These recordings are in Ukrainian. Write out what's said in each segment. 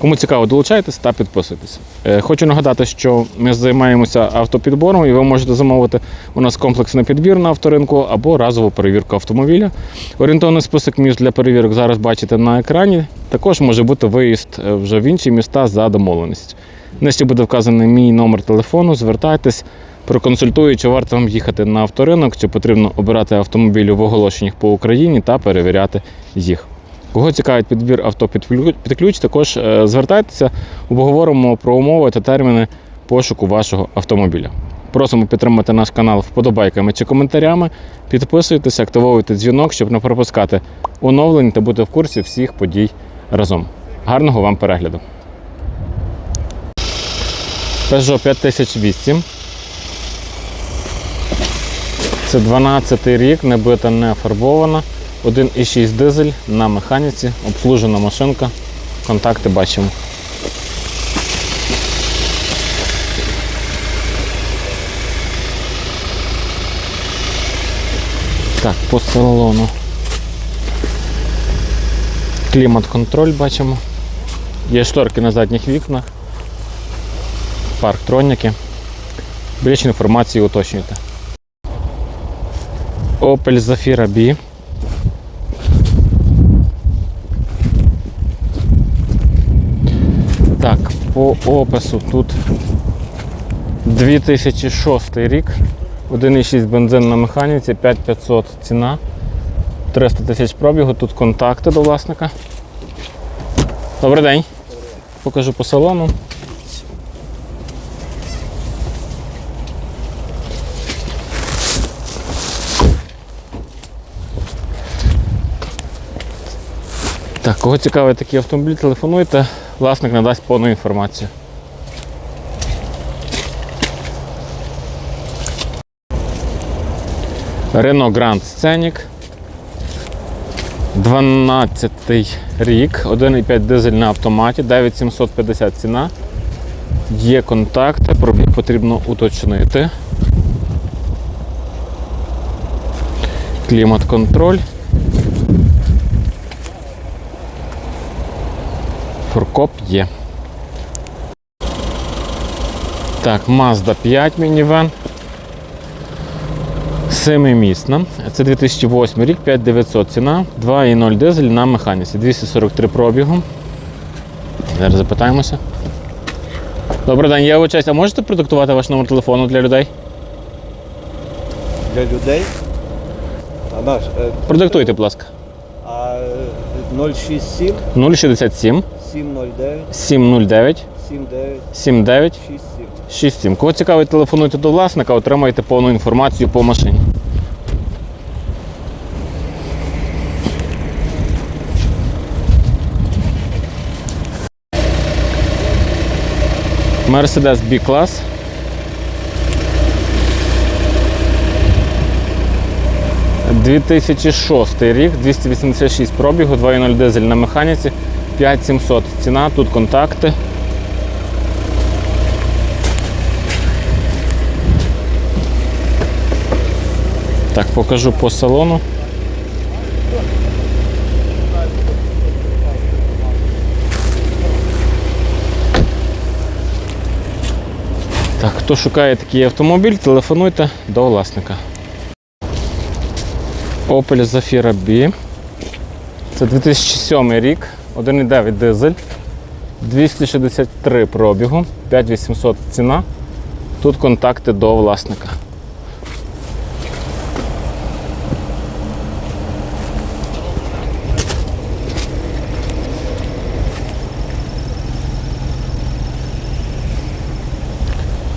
Кому цікаво, долучайтесь та підписуйтесь. Е, Хочу нагадати, що ми займаємося автопідбором, і ви можете замовити у нас комплексний підбір на авторинку або разову перевірку автомобіля. Орієнтовний список міст для перевірок зараз бачите на екрані. Також може бути виїзд е, вже в інші міста за домовленістю. Нижче буде вказаний мій номер телефону. Звертайтесь, проконсультую, чи варто вам їхати на авторинок, чи потрібно обирати автомобілі в оголошеннях по Україні та перевіряти їх. Кого цікавить підбір авто під ключ- також е, звертайтеся, обговоримо про умови та терміни пошуку вашого автомобіля. Просимо підтримати наш канал вподобайками чи коментарями. Підписуйтесь, активовуйте дзвінок, щоб не пропускати оновлень та бути в курсі всіх подій разом. Гарного вам перегляду! Peugeot 5008. Це 12 рік, не бита, не фарбована. 1,6 дизель на механіці, обслужена машинка. Контакти бачимо. Так, по салону. Клімат-контроль бачимо. Є шторки на задніх вікнах. Парктроніки. Більше інформації уточнюйте. Opel Zafira B. Так, по опису тут 2006 рік, 1,6 бензин на механіці, 5500 ціна, 300 тисяч пробігу, тут контакти до власника. Добрий день. Покажу по салону. Так, кого цікавить такий автомобіль, телефонуйте, власник надасть повну інформацію. Renault Grand Scenic. 12 рік, 1,5 дизель на автоматі, 9750 ціна. Є контакти, пробіг потрібно уточнити. Клімат-контроль. Фуркоп є. Так, Mazda 5 мінівен. Семимісна. Це 2008 рік, 5900 ціна, 2,0 дизель на механіці, 243 пробігу. Зараз запитаємося. Добрий день, я вибачаюсь, а можете продиктувати ваш номер телефону для людей? для людей. А наш е, Продиктуйте, будь ласка. а, е, 067 067 709 709 79 79 67. 67. Кого цікавить, телефонуйте до власника, отримаєте повну інформацію по машині. Mercedes B-клас. «2006 рік, 286 пробігу, 2.0 дизель на механіці, 5700 ціна, тут контакти. Так, покажу по салону. Так, хто шукає такий автомобіль, телефонуйте до власника. Opel Zafira B. Це 2007 рік, 1,9 дизель, 263 пробігу, 5800 ціна. Тут контакти до власника.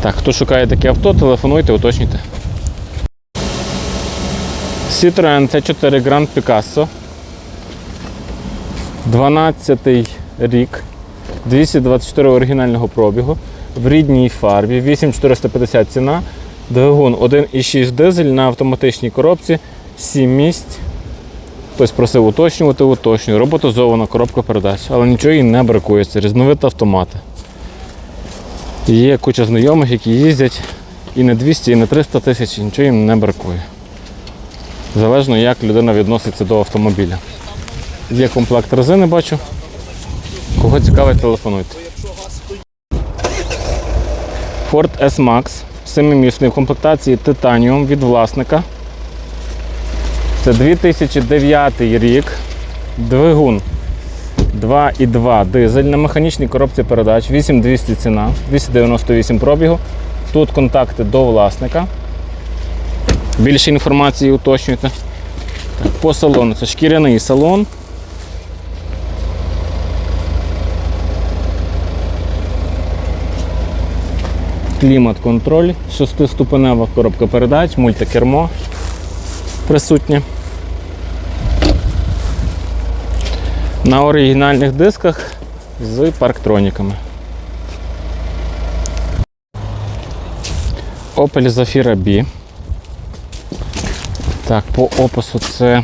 Так, хто шукає таке авто, телефонуйте, уточнюйте. Citroen C4 Grand Picasso. 12 рік. 224 оригінального пробігу. В рідній фарбі. 8450 ціна. Двигун 1,6 дизель на автоматичній коробці, 7 місць. Хтось просив уточнювати, уточнюю. Роботизована коробка передач, але нічого їй не бракує. Це різновид автомати. Є куча знайомих, які їздять і не 200, і не 300 тисяч, і нічого їм не бракує. Залежно, як людина відноситься до автомобіля. Є комплект резини, бачу. Кого цікавить, телефонуйте. Ford S-Max, 7-місний в комплектації Titanium від власника. Це 2009 рік. Двигун 2,2 дизель на механічній коробці передач, 8200 ціна, 298 пробігу. Тут контакти до власника. Більше інформації уточнюйте. Так, по салону. Це шкіряний салон. Клімат-контроль, шестиступенева коробка передач, мультикермо присутнє. На оригінальних дисках з парктроніками. Opel Zafira B. Так, по опису це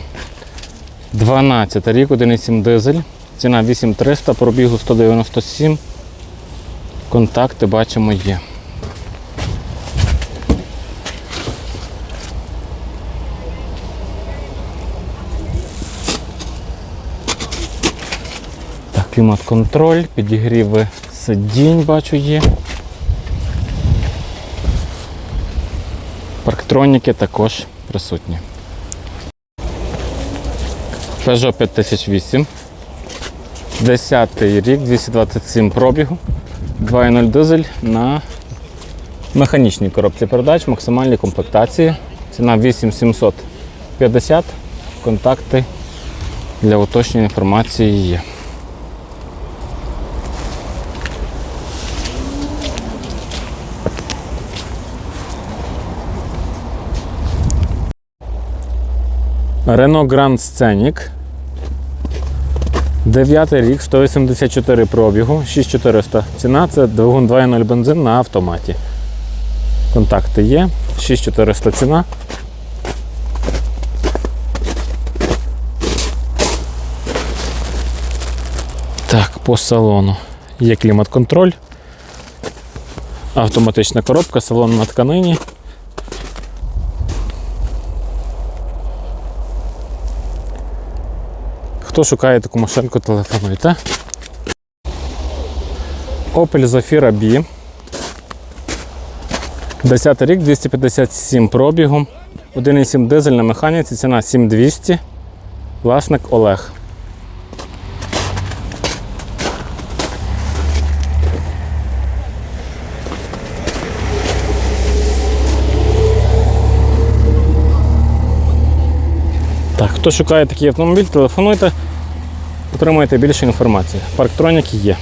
12 рік, 1,7 дизель. Ціна 8300, пробігу 197. Контакти бачимо є. Клімат-контроль, підігріви сидінь, бачу є. Парктроніки також присутні. Peugeot 5008. 10 рік, 227 пробігу. 2.0 дизель на механічній коробці передач, максимальній комплектації. Ціна 8750. Контакти для уточнення інформації є. Renault Grand Scenic. 9 рік, 184 пробігу, 6400 ціна, це двигун 2.0 бензин на автоматі. Контакти є, 6400 ціна. Так, по салону є клімат-контроль, автоматична коробка, салон на тканині. Хто шукає таку машинку, телефонуйте. Opel Zafira B. 10 рік, 257 пробігу. 1,7 дизель на механіці, ціна 7200. Власник Олег. Так, хто шукає такий автомобіль, телефонуйте, отримаєте більше інформації. Парктроніки є.